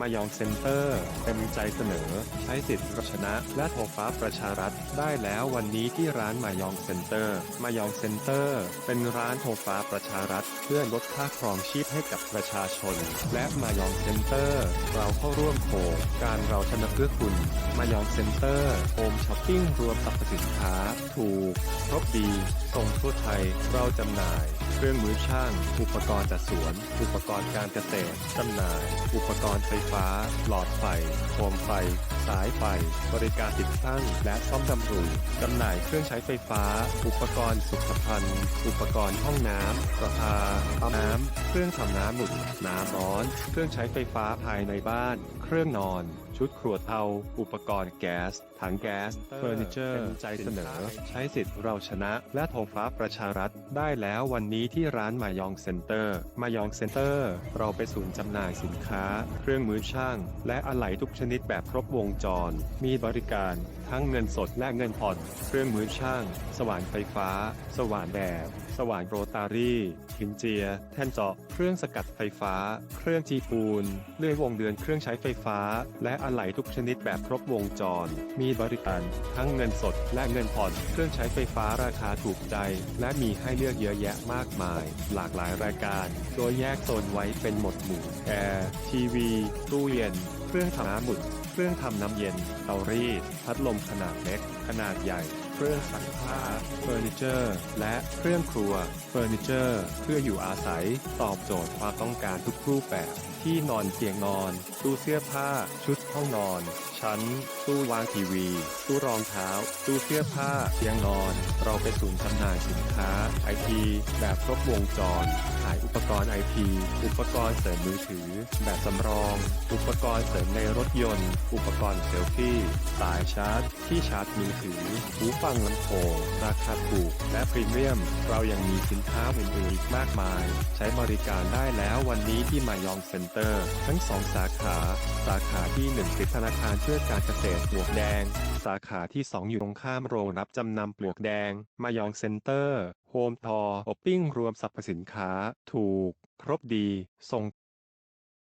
มายองเซ็นเตอร์เต็มใจเสนอ ใช้สิทธิ์รชนะ และโทรฟ้าประชารัฐ ได้แล้ววันนี้ที่ร้านมายองเซ็นเตอร์มายองเซ็นเตอร์ เป็นร้านโทรฟ้าประชารัฐ เพื่อลดค่าครองชีพให้กับประชาชน และมายองเซ็นเตอร์ เราเข้าร่วมโครงการเราชนะเพื่อคุณมายองเซ็นเตอร์โฮมช้อปปิ้งรวมสรรพสินค้า ถูก ครบดีส่งทั่วไทยเราจำหน่าย เครื่องมือช่าง อุปกรณ์จัดสวน อุปกรณ์การเกษตรจำหน่าย อุปกรณ์ไฟฟ้า หลอดไฟโคมไฟ สายไฟ บริการติดตั้ง และซ่อมบำรุงจำหน่ายเครื่องใช้ไฟฟ้า อุปกรณ์สุขภัณฑ์ อุปกรณ์ห้องน้ำประปาปั๊มน้ำเครื่องทำน้ำหมุนน้ำร้อน เครื่องใช้ไฟฟ้าภายในบ้าน เครื่องนอน ชุดครัวเตาอุปกรณ์แก๊ส ถังแก๊สเฟอร์นิเจอร์ใจเสนอ ใช้สิทธิ์เราชนะ และโทรฟ้าประชารัฐ ได้แล้ววันนี้ที่ร้านมายองเซ็นเตอร์มายองเซ็นเตอร์ เราไปศูนย์จำหน่ายสินค้า เครื่องมือช่าง และอะไหล่ทุกชนิดแบบครบวงจร มีบริการ ทั้งเงินสดและเงินผ่อน เครื่องมือช่าง สว่านไฟฟ้า สว่านแดด สว่านโรตารี่ หินเจีย แท่นเจาะ เครื่องสกัดไฟฟ้า เครื่องจีปูน เลื่อยวงเดือนเครื่องใช้ไฟฟ้า และอะไหล่ทุกชนิดแบบครบวงจร มีบริการทั้งเงินสดและเงินผ่อน เครื่องใช้ไฟฟ้าราคาถูกใจ และมีให้เลือกเยอะแยะมากมาย หลากหลายรายการ โดยแยกโซนไว้เป็นหมดหมู่แอร์ทีวี ตู้เย็น เครื่องทำน้ำหมุน เครื่องทำน้ำเย็นเตารีด พัดลมขนาดเล็ก ขนาดใหญ่ เครื่องซักผ้าเฟอร์นิเจอร์และเครื่องครัวเฟอร์นิเจอร์เพื่ออยู่อาศัย ตอบโจทย์ความต้องการทุกรูปแบบ ที่นอนเตียงนอน ตู้เสื้อผ้า ชุดห้องนอน ชั้น ตู้วางทีวี ตู้รองเท้า ตู้เสื้อผ้าเตียงนอน เราเป็นศูนย์จำหน่ายสินค้าไอทีแบบครบวงจร ขายอุปกรณ์ไอทีอุปกรณ์เสริมมือถือ แบบสำรอง อุปกรณ์เสริมในรถยนต์ อุปกรณ์เซลฟี่ สายชาร์จ ที่ชาร์จมือถือ หูฟังลำโพงราคาถูก และพรีเมียม เรายังมีสินค้าอื่นๆอีกมากมาย ใช้บริการได้แล้ววันนี้ที่มายองเซ็นเตอร์ ทั้งสองสาขา สาขาที่1ติดธนาคารพื่อการเกษตรปลวกแดง สาขาที่ 2 อยู่ตรงข้ามโรงรับจำนำปลวกแดง มายองเซ็นเตอร์ โฮมทออปปิ้งรวมสรรพสินค้า ถูก ครบดี ส่ง